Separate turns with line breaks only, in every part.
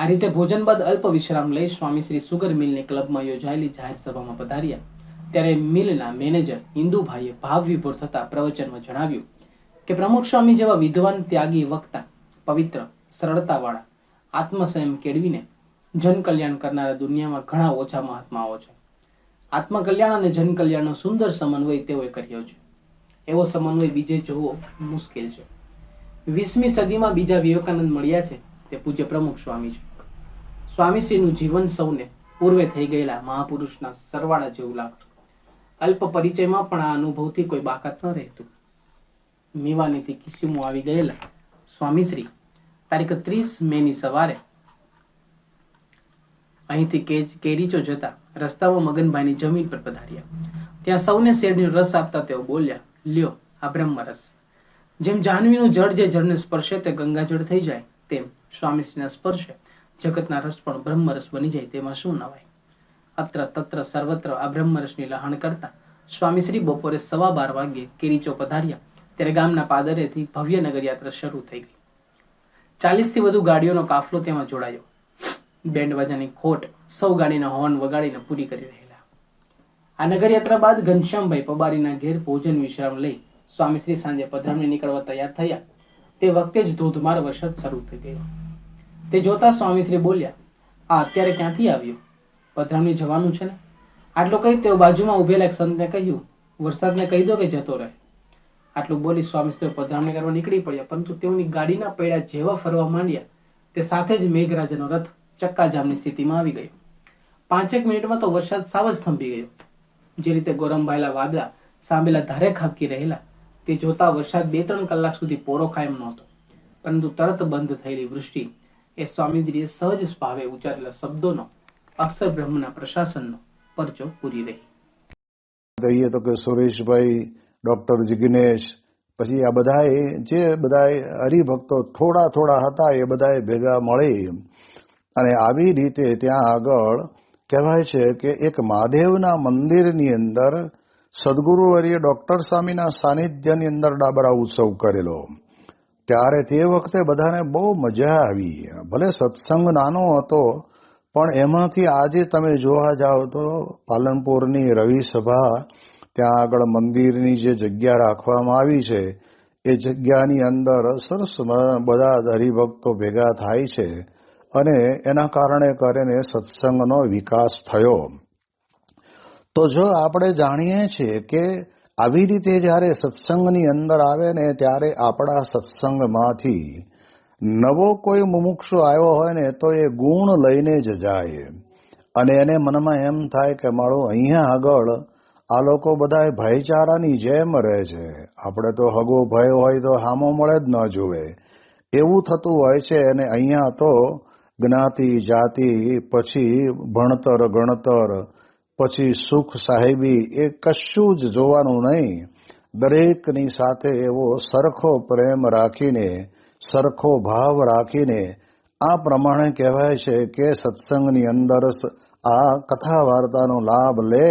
આ રીતે ભોજન બાદ અલ્પ વિશ્રામ લઈ સ્વામી શ્રી સુગર મિલની ક્લબમાં યોજાયેલી જાહેર સભામાં પધાર્યા. ત્યારે મિલના મેનેજર હિન્દુભાઈએ ભાવ વિભોર થતા પ્રવચનમાં જણાવ્યું કે પ્રમુખ સ્વામી જેવા વિદ્વાન ત્યાગી વક્તા, પવિત્ર, સરળતાવાળા, આત્મસંયમ કેળવીને જનકલ્યાણ કરનારા દુનિયામાં ઘણા ઓછા મહાત્માઓ છે. આત્મકલ્યાણ અને જનકલ્યાણનો સુંદર સમન્વય તેઓએ કર્યો છે. એવો સમન્વય બીજે જોવો મુશ્કેલ છે. વીસમી સદીમાં બીજા વિવેકાનંદ મળ્યા છે. તે પૂજ્ય પ્રમુખ સ્વામી છે. સ્વામીશ્રીનું જીવન સૌને પૂર્વે થઈ ગયેલા મહાપુરુષના સરવાળા જેવું લાગતું. અલ્પ પરિચયમાં પણ આ અનુભવથી કોઈ બાકાત ન રહેતું. મીવાનીથી કિસ્યુમો આવી ગયેલા સ્વામીશ્રી તારીખ ત્રીસ મે ની સવારે અહીંથી કેરીચો જતા રસ્તામાં મગનભાઈની જમીન પર પધાર્યા. ત્યાં સૌને શેરનો રસ આપતા તેઓ બોલ્યા, લ્યો, આ બ્રહ્મરસ. જેમ જાહ્નવીનું જળ જે જળને સ્પર્શે, તે ગંગાજળ થઈ જાય તેમ સ્વામીશ્રીના સ્પર્શે જગતના રસ પણ બ્રહ્મરસ બની જાય તેમાં શું નવાય? અત્ર તત્ર સર્વત્ર આ બ્રહ્મરસની લહાણ કરતા સ્વામીશ્રી બપોરે સવા બાર વાગ્યે કેરીચો પધાર્યા. ત્યારે ગામના પાદરેથી ભવ્ય નગર યાત્રા શરૂ થઈ ગઈ. ચાલીસથી વધુ ગાડીઓનો કાફલો તેમાં જોડાયો. બેન્ડ ખોટ, સૌ ગાડીના હોર્ન વગાડીને પૂરી કરી રહેલા. આ નગરયાત્રા બાદ ઘનશ્યામભાઈ પબારીના ઘેર ભોજન વિશ્રામ લઈ સ્વામીશ્રી સાંજે પધરામણી નીકળવા તૈયાર થયા. તે વખતે જ ધોધમાર વરસાદ શરૂ થઈ ગયો. તે જોતા સ્વામીશ્રી બોલ્યા, આ અત્યારે ક્યાંથી આવ્યો? પધરામણી જવાનું છે ને? આટલું કહી તેઓ બાજુમાં ઉભેલા એક સંતને કહ્યું, વરસાદને કહી દો કે જતો રહે. આટલું બોલી સ્વામીશ્રી પધરામણી કરવા નીકળી પડ્યા, પરંતુ તેઓની ગાડીના પૈડા જેવા ફરવા માંડ્યા, તે સાથે જ મેઘરાજાનો રથ ચક્કાજામની સ્થિતિમાં આવી ગયો. પાંચેક મિનિટમાં તો વરસાદ સાવ જ થંભી ગયો. જે રીતે ગોરંભાયેલા વાદળા સાંભેલા ધારે ખાબકી રહેલા, તે જોતા વરસાદ બે ત્રણ કલાક સુધી પોરો કાયમ નહોતો, પરંતુ તરત બંધ થયેલી વૃષ્ટિ એ સ્વામીજીએ સહજ ભાવે ઉચ્ચારેલા શબ્દોનો, અક્ષર બ્રહ્મના પ્રશાસનનો પરચો પૂરી રહી.
કહીએ તો કે સુરેશભાઈ, ડોક્ટર જિગ્નેશ, પછી આ બધાએ, જે બધાએ હરિભક્તો થોડા થોડા હતા, એ બધાએ ભેગા મળી અને આવી રીતે ત્યાં આગળ કહેવાય છે કે એક મહાદેવના મંદિરની અંદર સદગુરુવર્ય ડોક્ટર સ્વામીના સાનિધ્યની અંદર ડાબરા ઉત્સવ કરેલો. ત્યારે તે વખતે બધાને બહુ મજા આવી. ભલે સત્સંગ નાનો હતો, પણ એમાંથી આજે તમે જોવા જાઓ તો પાલનપુરની રવિ સભા, ત્યાં આગળ મંદિરની જે જગ્યા રાખવામાં આવી છે, એ જગ્યાની અંદર સરસ બધા હરિભક્તો ભેગા થાય છે અને એના કારણે કરીને સત્સંગનો વિકાસ થયો. તો જો આપણે જાણીએ છીએ કે આવી રીતે જ્યારે સત્સંગની અંદર આવે ને ત્યારે આપણા સત્સંગમાંથી નવો કોઈ મુમુક્ષુ આવ્યો હોય ને તો એ ગુણ લઈને જ જાય. અને એને મનમાં એમ થાય કે મારો અહીંયા આગળ આ લોકો બધા ભાઈચારાની જેમ રહે છે. આપણે તો હગો ભય હોય તો હામો મળે જ ન જોવે એવું થતું હોય છે અને અહીંયા તો જ્ઞાતિ, જાતિ, પછી ભણતર, ગણતર પછી સુખ સાહેબી એ કશું જ જોવાનું નહીં. દરેકની સાથે એવો સરખો પ્રેમ રાખીને, સરખો ભાવ રાખીને, આ પ્રમાણે કહેવાય છે કે સત્સંગની અંદર આ કથા વાર્તાનો લાભ લે,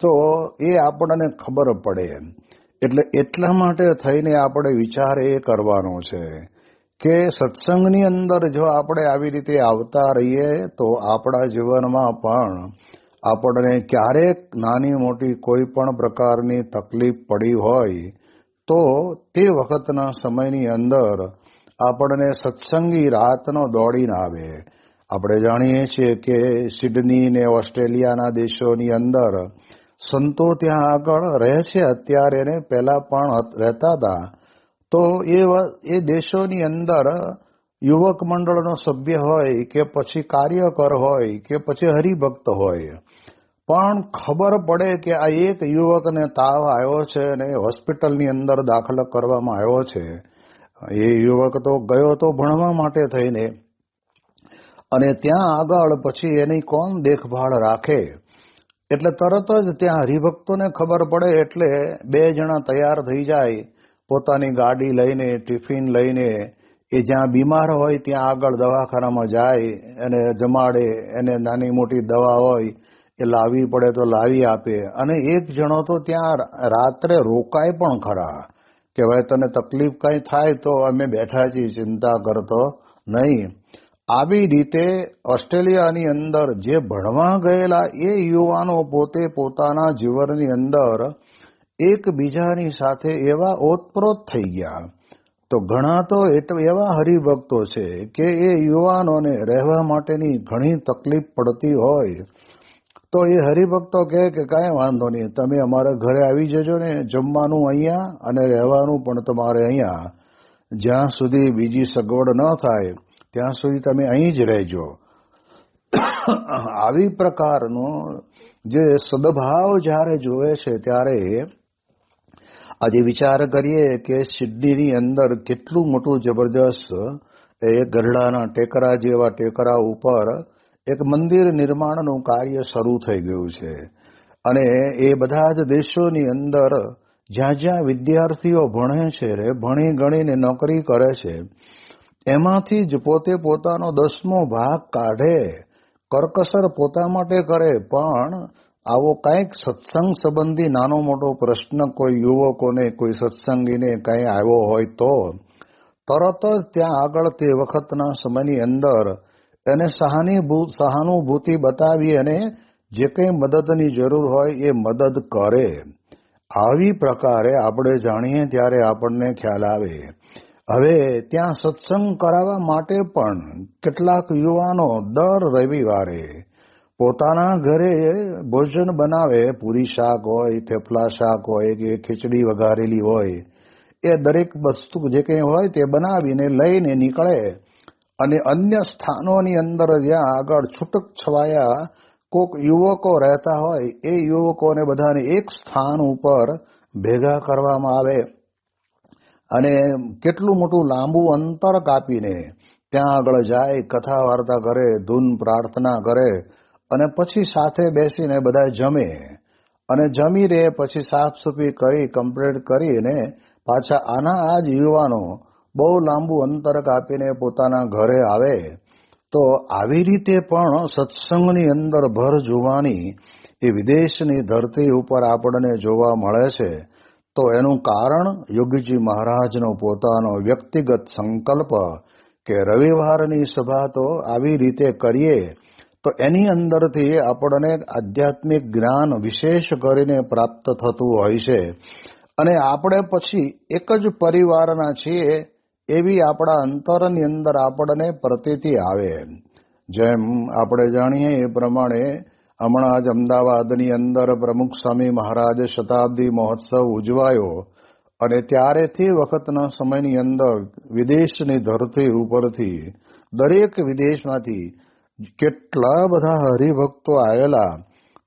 તો એ આપણને ખબર પડે. એટલે એટલા માટે થઈને આપણે વિચાર એ કરવાનો છે કે સત્સંગની અંદર જો આપણે આવી રીતે આવતા રહીએ, તો આપણા જીવનમાં પણ આપણને ક્યારેક નાની મોટી કોઈ પણ પ્રકારની તકલીફ પડી હોય, તો તે વખતના સમયની અંદર આપણને સત્સંગી રાતનો દોડીને આવે. આપણે જાણીએ છીએ કે સિડની ને ઓસ્ટ્રેલિયાના દેશોની અંદર સંતો ત્યાં આગળ રહે છે, અત્યારે ને પહેલા પણ રહેતા હતા. તો એ એ દેશોની અંદર યુવક મંડળનો સભ્ય હોય કે પછી કાર્યકર હોય કે પછી હરિભક્ત હોય. પણ ખબર પડે કે આ એક યુવકને તાવ આવ્યો છે અને હોસ્પિટલની અંદર દાખલ કરવામાં આવ્યો છે. એ યુવક તો ગયો તો ભણવા માટે થઈને. અને ત્યાં આગળ પછી એની કોણ દેખભાળ રાખે? એટલે તરત જ ત્યાં હરિભક્તોને ખબર પડે એટલે બે જણા તૈયાર થઈ જાય. પોતાની ગાડી લઈને, ટિફિન લઈને એ જ્યાં બીમાર હોય ત્યાં આગળ દવાખાનામાં જાય, એને જમાડે, એને નાની મોટી દવા હોય, એ લાવવી પડે તો લાવી આપે. અને એક જણો તો ત્યાં રાત્રે રોકાય પણ ખરા. કે ભાઈ તને તકલીફ કઈ થાય તો અમે બેઠા છીએ, ચિંતા કરતો નહીં. આવી રીતે ઓસ્ટ્રેલિયાની અંદર જે ભણવા ગયેલા એ યુવાનો પોતે પોતાના જીવનની અંદર એકબીજાની સાથે એવા ઓતપ્રોત થઈ ગયા. તો ઘણા તો એવા હરિભક્તો છે કે એ યુવાનોને રહેવા માટેની ઘણી તકલીફ પડતી હોય. તો એ હરિભક્તો કહે કે કાંઈ વાંધો નહીં, તમે અમારા ઘરે આવી જજો ને, જમવાનું અહીંયા અને રહેવાનું પણ તમારે અહીંયા. જ્યાં સુધી બીજી સગવડ ન થાય, ત્યાં સુધી તમે અહીં જ રહેજો. આવી પ્રકારનો જે સદભાવ જ્યારે જોવે છે ત્યારે આજે વિચાર કરીએ કે સિડનીની અંદર કેટલું મોટું જબરજસ્ત એ ગરડાના ટેકરા જેવા ટેકરા ઉપર એક મંદિર નિર્માણનું કાર્ય શરૂ થઈ ગયું છે. અને એ બધા જ દેશોની અંદર જ્યાં જ્યાં વિદ્યાર્થીઓ ભણે છે રે, ભણી ગણીને નોકરી કરે છે, એમાંથી જ પોતે પોતાનો દસમો ભાગ કાઢે, કરકસર પોતા માટે કરે, પણ આવો કંઈક સત્સંગ સંબંધી નાનો મોટો પ્રશ્ન કોઈ યુવકોને, કોઈ સત્સંગીને કંઈ આવ્યો હોય તો, તરત જ ત્યાં આગળ તે વખતના સમયની અંદર એને સહાનુભૂત સહાનુભૂતિ બતાવી અને જે કંઈ મદદની જરૂર હોય એ મદદ કરે. આવી પ્રકારે આપણે જાણીએ ત્યારે આપણને ખ્યાલ આવે. હવે ત્યાં સત્સંગ કરાવવા માટે પણ કેટલાક યુવાનો દર રવિવારે પોતાના ઘરે ભોજન બનાવે, પૂરી શાક હોય, થેપલા શાક હોય, કે ખીચડી વઘારેલી હોય, એ દરેક વસ્તુ જે કંઈ હોય તે બનાવીને લઈને નીકળે અને અન્ય સ્થાનોની અંદર જ્યાં આગળ છૂટક છવાયા કોક યુવકો રહેતા હોય, એ યુવકોને બધાને એક સ્થાન ઉપર ભેગા કરવામાં આવે અને કેટલું મોટું લાંબુ અંતર કાપીને ત્યાં આગળ જાય કથા વાર્તા કરે, ધૂન પ્રાર્થના કરે અને પછી સાથે બેસીને બધા જમે અને જમી રે, પછી સાફ સફાઈ કરી કમ્પ્લીટ કરીને પાછા આના આ જ યુવાનો બહુ લાંબુ અંતર કાપીને પોતાના ઘરે આવે. તો આવી રીતે પણ સત્સંગની અંદર ભર જોવાની એ વિદેશની ધરતી ઉપર આપણને જોવા મળે છે. તો એનું કારણ યોગીજી મહારાજનો પોતાનો વ્યક્તિગત સંકલ્પ કે રવિવારની સભા તો આવી રીતે કરીએ. તો એની અંદરથી આપણને આધ્યાત્મિક જ્ઞાન વિશેષ કરીને પ્રાપ્ત થતું હોય છે. અને આપણે પછી એક જ પરિવારના છીએ એવી આપણા અંતરની અંદર આપણને પ્રતીતિ આવે. જેમ આપણે જાણીએ એ પ્રમાણે હમણાં જ અમદાવાદની અંદર પ્રમુખ સ્વામી મહારાજ શતાબ્દી મહોત્સવ ઉજવાયો અને ત્યારેથી વખતના સમયની અંદર વિદેશની ધરતી ઉપરથી દરેક વિદેશમાંથી કેટલા બધા હરિભક્તો આવેલા?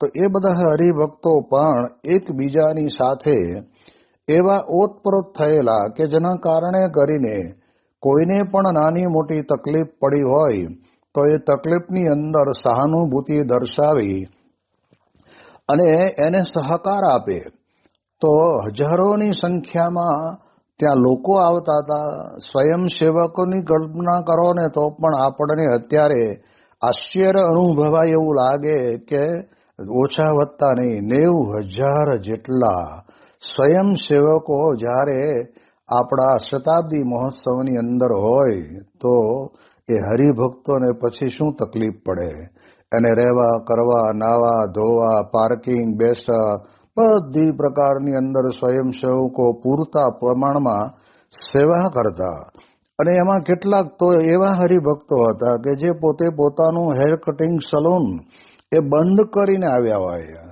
તો એ બધા હરિભક્તો પણ એકબીજાની સાથે એવા ઓતપ્રોત થયેલા કે જેના કારણે કરીને કોઈને પણ નાની મોટી તકલીફ પડી હોય, તો એ તકલીફની અંદર સહાનુભૂતિ દર્શાવી અને એને સહકાર આપે. તો હજારોની સંખ્યામાં ત્યાં લોકો આવતા હતા. સ્વયંસેવકોની કલ્પના કરો ને તો પણ આપણને અત્યારે આશ્ચર્ય અનુભવાય એવું લાગે કે ઓછા વધતા નહીં નેવું હજાર જેટલા સ્વયંસેવકો જ્યારે આપણા શતાબ્દી મહોત્સવની અંદર હોય તો એ હરિભક્તોને પછી શું તકલીફ પડે? એને રહેવા, કરવા, નાવા, ધોવા, પાર્કિંગ, બેસવા, બધી પ્રકારની અંદર સ્વયંસેવકો પૂરતા પ્રમાણમાં સેવા કરતા. અને એમાં કેટલાક તો એવા હરિભક્તો હતા કે જે પોતે પોતાનું હેર કટિંગ સલૂન એ બંધ કરીને આવ્યા હોય.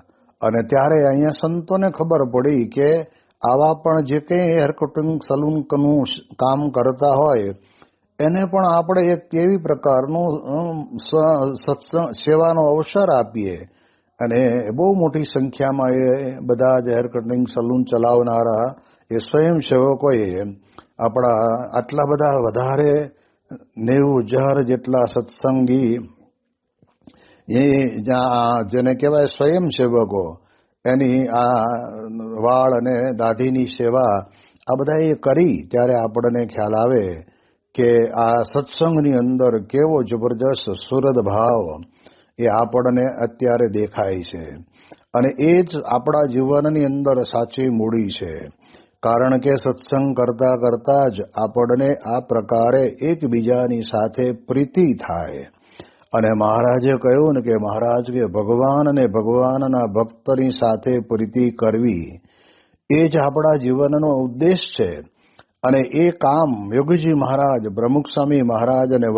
અને ત્યારે અહીંયા સંતોને ખબર પડી કે આવા પણ જે કંઈ હેર કટિંગ સલૂનનું કામ કરતા હોય, એને પણ આપણે એક કેવી પ્રકારનું સેવાનો અવસર આપીએ. અને બહુ મોટી સંખ્યામાં એ બધા જ હેર કટિંગ સલૂન ચલાવનારા એ સ્વયંસેવકોએ આપણા આટલા બધા વધારે નેવું હજાર જેટલા સત્સંગી એ જેને કહેવાય સ્વયંસેવકો, એની આ વાળ અને દાઢીની સેવા આ બધા એ કરી ત્યારે આપણને ખ્યાલ આવે કે આ સત્સંગની અંદર કેવો જબરજસ્ત સુરદ ભાવ એ આપણને અત્યારે દેખાય છે. અને એ જ આપણા જીવનની અંદર સાચી મૂડી છે. કારણ કે સત્સંગ કરતા કરતા જ આપણને આ પ્રકારે એકબીજાની સાથે પ્રીતિ થાય. અને મહારાજે કહ્યું ને કે મહારાજ કે ભગવાન અને ભગવાનના ભક્તની સાથે પ્રીતિ કરવી એ જ આપણા જીવનનો ઉદ્દેશ છે. અને એ કામ યોગીજી મહારાજ પ્રમુખ સ્વામી મહારાજ અને